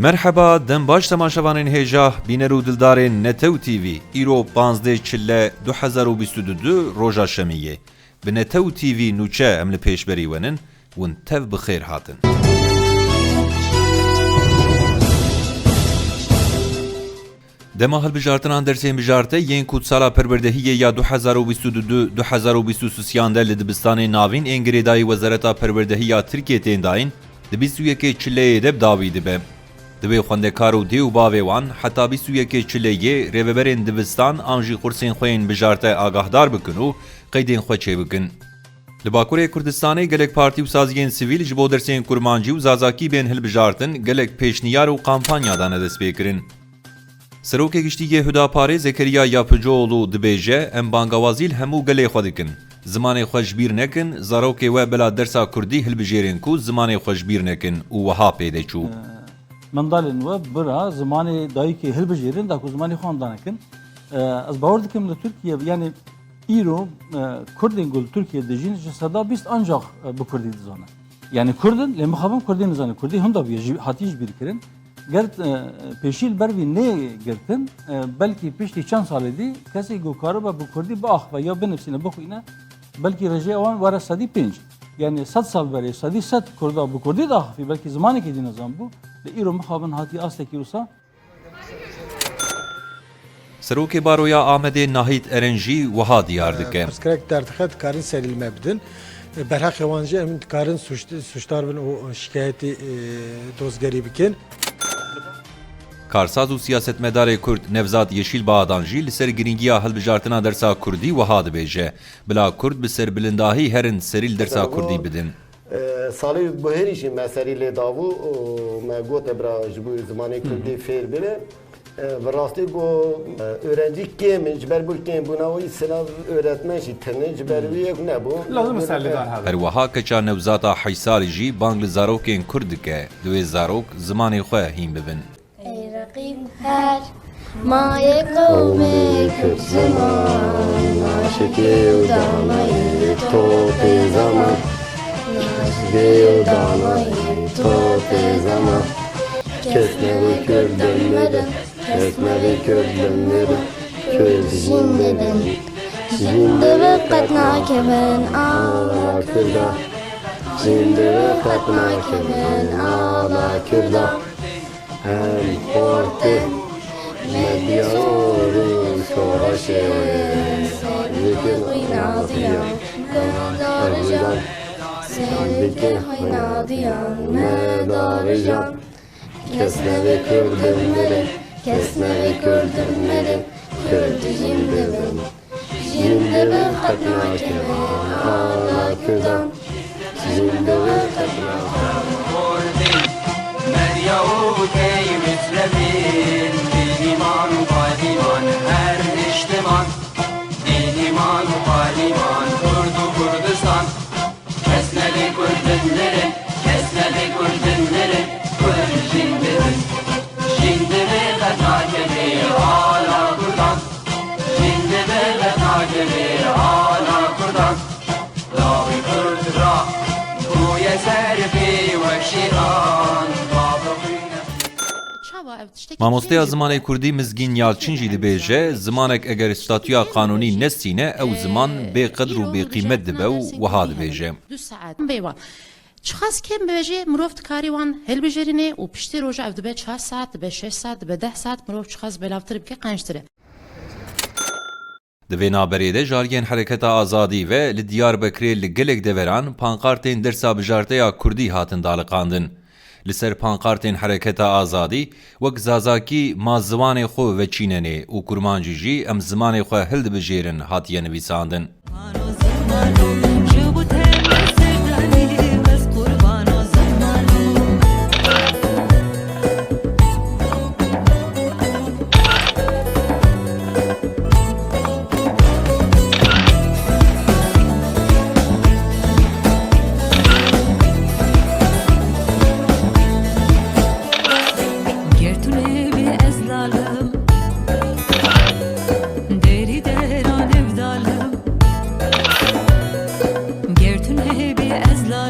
Merhaba, dem baş temaşavanên hêja bîner û dildarên Netew TV îro 15 çile 2022 roja şemiyê. Bi Netew TV nûçe em li pêşberî wenin, hûn tev bi xêr hatin. Dema hilbijartinan dersên bijarte yên ku sala perwerdehiyê ya 2022-2023 de li dibistanê navîn ên girêdayî Wezareta Perwerdehiya Tirkiye tên dayîn, di 21 çileyê de bi dawî dibe. Xwendekar û dê û bavê wan heta 21 çileyê rêveberên dibistan an jî xursên xwe yên bijarte agahdar bikin û qeydên xwe çêbikin. Li Kurdistanê gelek partî û saziyên sivîl ji bo dersên kurmancî û zazakî bên hilbijartin gelek pêşniyar û kampanyadan e dest pê kirin. Serokê Giştîgê Hüdaparê Zekeriya Yapıcıoğlu dibêje em bangawazîl hemû gelê xwe dikin. Zimanê xwe ji nekin, zarokê we bila dersa Kurdî hilbijêrin ku zimanê xwe ji bîr nekin û wiha pêde çû. مندالن و برا زمانی دایی که هل بجیرن دا کو زمانی خواندن کن از باور دکم ل ترکیه یعنی ایرو کردین گل ترکیه دجین جه صدا بیست ancak bu Kurdî dizane. Yani Kurdin, le mixabim Kurdî nizane. Kurdî him da bir hatiş bir kirin. Gert peşil bervi ne girtin? Belki peşti çand salidi kesi gokarı bu Kurdî bu ah ve ya benefsine bu kuyna belki reje avan vara sadi pinç. Yani sad sal beri sadi sad Kurda bu Kurdî da ahfi belki zamanı ki dinazam bu. Le îro mixabin hati asteki olsa Serokê Baroya Amedê Nahîd Erenjî wiha diyar dike. Pirsgirêk derdixwe dikarin serîlme bidin. Berheqê wan jî em dikarin suçdar bin û şikayetî dozgerî bikin. Karsaz û siyasetmedarê Kurd Nevzat Yeşîlbağdan jî li ser giringiya hilbijartina dersa Kurdî wiha dibêje. Bila Kurd bi ser bilindahî herin serîl dersa Kurdî bidin. Salî bu herî jî me serî lê dabû me gote bira ji bo zimanê Kurdî fêr bire. Bi rastî got öğrenci kêm ji ber bu kêm bûna wî silav öğretmen jî tune ji ber wî yek nebû. لازم سرلدار هذا Herwiha keça Nevzata Heysalî jî bang li zarokên Kurd dike. Divê zarok zimanê xwe hîn bibin. ای رقیب هر مای قوم کرد زمان ناشکی و دانای تو به زمان ناشکی و دانای تو به زمان Kesme ve kördünleri, kesme ve kördünleri, köz jinde ben, jinde ve katna kemen ağla kırda, jinde ve katna kemen ağla kırda. Hem porte mediaoru şoraşe Sevdikin oynadiyan Medarıcan Sevdikin oynadiyan Medarıcan Kesme ve kürdümleri Kesme ve kürdümleri Kürdü şimdi ben Şimdi ben katna kemen Ağla kürdan Şimdi ben katna يا وتي مثل بيه Mamosteya zimanê Kurdî mizgîn Yalçin jî dibêje, zimanek eger statuya kanûnî nestîne, ew ziman bêqedr û bêqîmet dibe û wiha dibêje. Çixas kêm bêje mirov dikarî wan helbijêrîne û piştî roja ev dibe çar saat, dibe şeş saat, dibe deh saat mirov çixas belavtir bike qenjtir e. Di vê naberê de jariyên Hereketa Azadî ve li Diyarbekirê li gelek deveran pankartên dersa bijarteya Kurdî hatin daliqandin. Li ser pankartên Hereketa Azadî wek zazakî ma zimanê xwe veçînenê û kurmancî jî em zimanê xwe hil dibijêrin hatiye nivîsandin.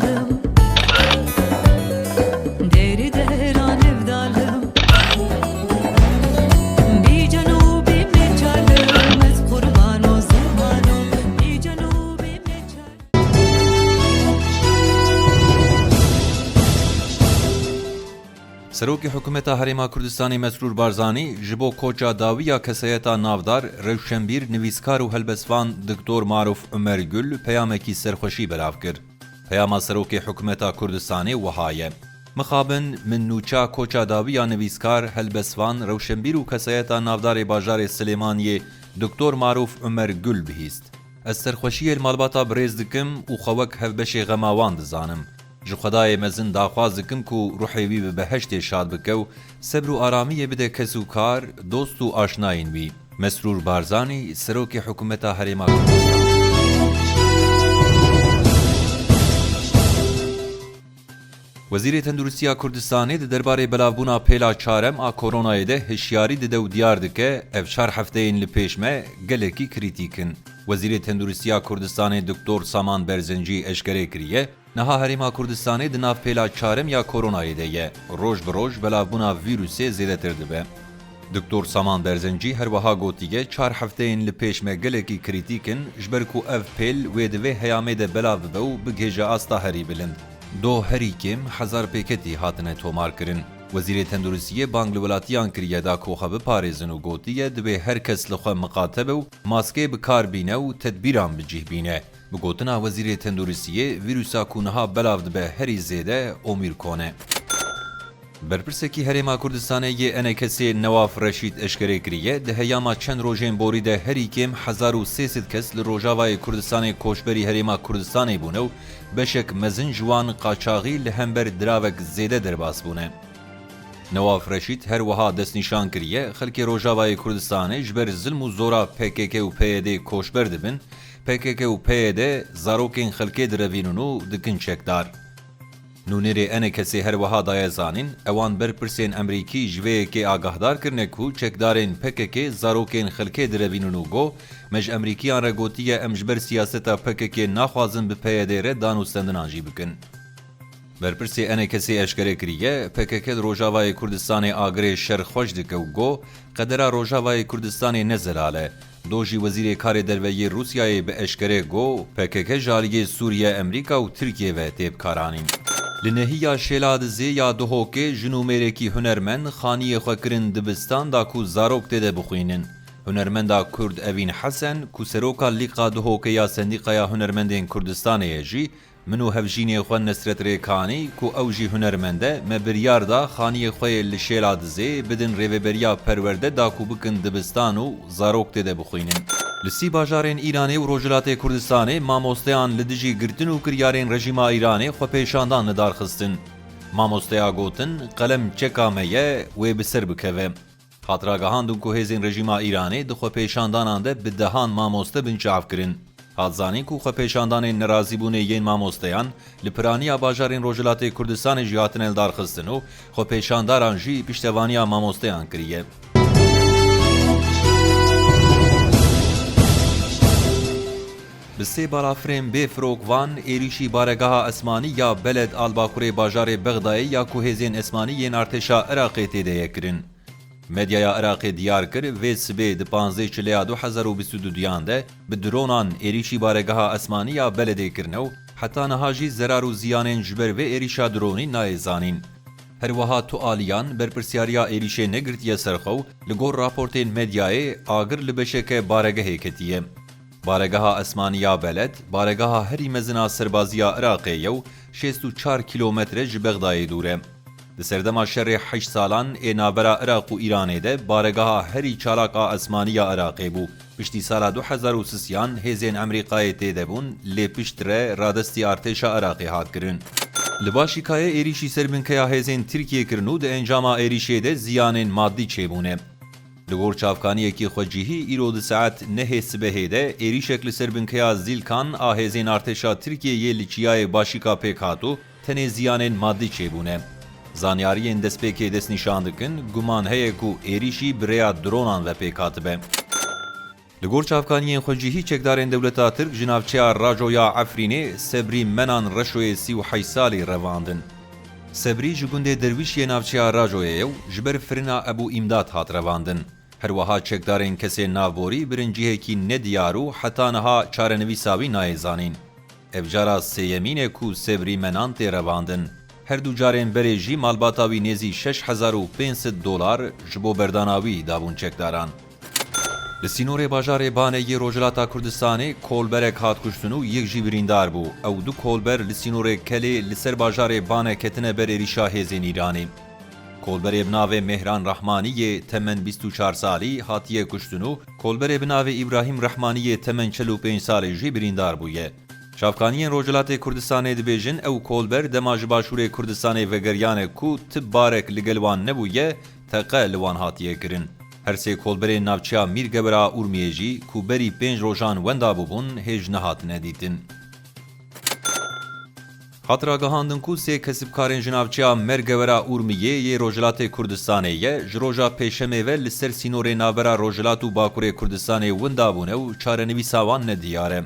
sevdalım Deri deran evdalım. Bir canubi meçalım Serokî Hukûmeta Herêma Kurdistanê Mesrûr Barzanî ji bo koça dawiya keseyeta navdar Rewşenbîr nivîskar û helbestvan Diktor Maruf Umergül peyamekî serxweşî belav kir. پیاما سروکی حکومتا کردستانی وهایه. مخابن من نوچا کوچا داویا نویسکار هلبسوان روشنبیر و کسایتا نافدار باجار سلیمانیه دکتور معروف عمر گل بهیست. از سرخوشی المالباتا بریز دکم و خوک هفبش غماوان دزانم. ji xedayê mezin daxwaz dikim ku ruhê wî bi beheştê şad bike û sebr û aramiyê bide kes û kar, dost û aşnayên wî. Mesrûr Barzanî, Serokê Hikûmeta Herêma Kurdistan. Wezîrê Tenduristiya Kurdistanê di derbarê belavbûna pêla çarem a koronayê de hişyarî dide û diyar dike ev çar hefteyên li pêş me gelekî krîtîk in. Wezîrê Tenduristiya Kurdistanê Diktor Saman Berzencî eşkerê kiriye, Niha Herêma Kurdistanê di nav pêla çarem ya koronayê de ye. Roj bi roj belavbûna vîrusê zêdetir dibe. Diktor Saman Berzencî her wiha gotiye çar hefteyên li pêş me gelekî krîtîk in ji ber ku ev pêl wê divê heyamê de belav bibe asta herî bilind. Do herî kêm hezar pêketî hatine tomar kirin. Wezîrê Tenduristiyê bang li welatiyan kiriye da ku xwe biparêzin û gotiye divê her kes li xwe miqatebe û maskê bi kar bîne û tedbîran bicih bîne. Bi gotina E. Berpirsekî Herêma Kurdistanê yê enekesê Newaf Reşîd eşkerê kiriye di heyama çend rojên borî de herî kêm hezar û sêsed kes li Rojavayê Kurdistanê koçberî Herêma Kurdistanê bûne û beşek mezin ji wan qaçaxî li hember diravek zêde derbas bûne. Newaf Reşîd her wiha destnîşan kiriye xelkê Rojavayê Kurdistanê ji ber zilm û zora PKK û PYD koçber dibin, PKK û PYD zarokên xelkê direvînin û dikin çekdar. Nûnerê enekesê her wiha daye zanîn, ewan berpirsên Emerîkî ji vê yekê agahdar kirine ku çekdarên PKK zarokên xelkê direvînin û got, me ji Emerîkiyan re gotiye em ji ber siyaseta PKK naxwazin bi PYD re dan û stendinan jî bikin. Berpirsê enekesê eşkere kiriye, PKK Rojavayê Kurdistanê agirê şerxweş dike û got, qedera Rojavayê Kurdistanê ne zelal e. Do jî Wezîrê Karê Derveyê Rusyayê bi eşkerê got, PKK ji aliyê Sûriye, Emerîka û Tirkiye ve têb karanîn. لنهیا شیلا دزی یا دهوکه جنو میرکی هنرمن خانی خکرین دبستان دا کو زاروک دیده بخوینن. هنرمن دا کرد اوین حسن کو سروکا لیقا دهوکه یا سندیقا یا هنرمندین کردستان ایجی hunermend e me biryar da xaniyê xwe yê li şêla di zê bidin rêveberiya perwerde da ku bikin dibistan û zarok tê de bixwînin. Li sî bajarên Îranê û Rojhilatê Kurdistanê mamosteyan li dijî girtin û kiryarên rejîma Îranê xwe pêşandan li darxistin. Mamosteya gotin qelem çeka me ye wê bi ser bikeve. Hatira gehandin ku hêzên rejîma Îranê di xwe pêşandanan de bi dehan mamoste binçav حضانی کو خو پیشاندان نرازی یین ماموستیان لپرانی آباجار این روشلات کردستان جیاتن الدار خستنو خو پیشاندار آنجی پیشتوانی آما مستیان کریه بسی بارا بی فروک وان ایریشی بارگاه اسمانی یا بلد آل باکوری باجار بغدای یا کوهزین اسمانی یین ارتشا اراقی تیده کرن Medyaya Iraqê diyar kir vê sibê di 15 çileya 2022 de bi dronan êrişî baregeha esmanî ya beledê kirine û heta niha jî zerar û ziyanên ji ber vê êrişa dronî nayê zanîn. Her wiha tu aliyan berpirsyariya êrişê negirtiye serxew li gor raportên medyayê agir li beşeke baregehê ketiye. Baregeha Esmaniya Beled, baregeha herî mezina serbaziya Iraqê ye û 64 kilometre ji Bexdayê dûr e. Di serdema şerê heşt salan ê navbera Iraq û Îranê de baregeha herî çalak a Esmaniya Iraqê bû. Piştî sala 2023yan hêzên Emerîkayê tê de bûn lê pişt re radestî artêşa Iraqê hat kirin. Li başîkayê êrişî serbinkeya hêzên Tirkiye kirin û di encama êrişê de ziyanên maddî çêbûne. Li gor çavkaniyekî xwecihî îro di saet nehê sibehê de êrişek li ser binkeya Zîlkan a hêzên artêşa Tirkiyeyê li çiyayê başîka pêk hat û tenê ziyanên maddî. Zanyariyên destpêkê destnîşan dikin, guman heye ku êrişî bi rêya dronan ve pêk hatibe. Li gor çavkaniyên xwecihî çekdarên dewleta Tirk ji Rajoya Efrînê sebrî menan Reşoyê sî û heşt salî revandin. Sebrî ji gundê dervîşiyê navçeya Rajoyê û ji hat revandin. Her wiha çekdarên kesên navborî birinciyekî nediyar û heta niha çarenivîsa wî nayê zanîn. Ev jara sêyemîn e ku sebrî menan tê revandin. هر دو جارین بری جی مالباتاوی نیزی 6500 دلار جبو برداناوی دابون چک داران. لسینور باجار بانه ی روجلاتا کردستانی کول بره کات کشتنو یک جی بریندار بو. او دو کولبر لسینور کلی لسر باجار بانه کتنه بره ریشاه زین ایرانی. کولبر ابن آوی مهران رحمانی یه تمن بیستو چار سالی حاتیه کشتنو کولبر ابن آوی ابراهیم رحمانی یه تمن چلو پین سالی جی بریندار بویه. Şafkaniyên Rojhilatê Kurdistanê dibêjin ew kolber dema ji başûrê Kurdistanê vegeriyane ku tib barek li gel teqe li hatiye kirin. Her sê kolberên navçeya Mîrgebera Urmiyê jî ku berî pênc rojan wenda bûbûn hêj nehatine dîtin. Hatira gihandin ku sê kesibkarên ji navçeya Mergewera Urmiyê yê Rojhilatê Kurdistanê ye ji roja pêşemê ve li ser sînorê navbera Rojhilat û Bakurê Kurdistanê winda bûne û çarenivîsa wan nediyar.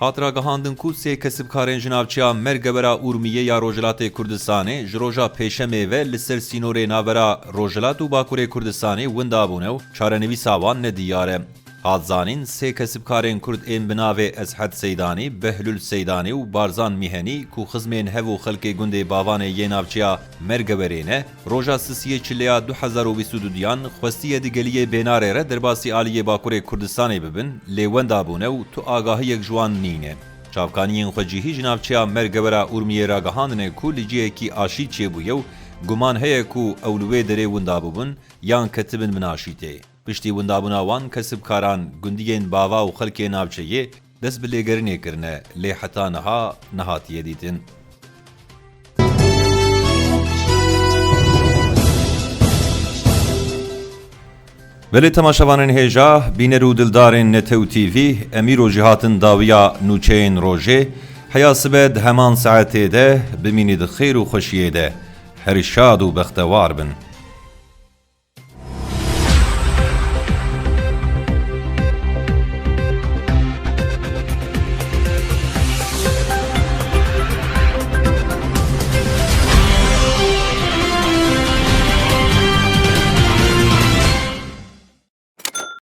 Hatira gihandin ku sê kesibkarên ji navçeya Mergewera Urmiyê ya Rojhilatê Kurdistanê ji roja pêşemê ve li navbera Rojhilat û Bakurê Kurdistanê winda bûne û çarenivîsa wan. Hadzanîn sê kesibkarên Kurd ên bi navê Ezhed Seydanî, Behlül Seydanî û Barzan Mîhenî ku xizmên hev û xelkê gundê bavanê yê navçeya Mergeverê ne, roja sisiyê çileya 2022yan xwestiye di geliyê bênarê re derbasî aliyê Bakurê Kurdistanê bibin, lê wenda bûne û tu agahiyek ji wan nîne. Çavkaniyên xwe cihî ji navçeya Mergevera Urmiyê ra gihandine ku li cihekî aşî çêbûye û guman heye ku ew li wê derê winda bibin yan ketibin min aşîtê. Piştî windabûna wan kesibkaran gundiyên bava û xelkê navçeyê dest bi lêgerinê kirine lê heta niha nehatiye dîtin. Belê temaşevanên hêja bîner û dildarên Netew TV emîr û jihatin dawiya nûçeyên rojê heya sibe di heman saetê de bimînî di xêr û xweşiyê de herî şad û bextewar bin.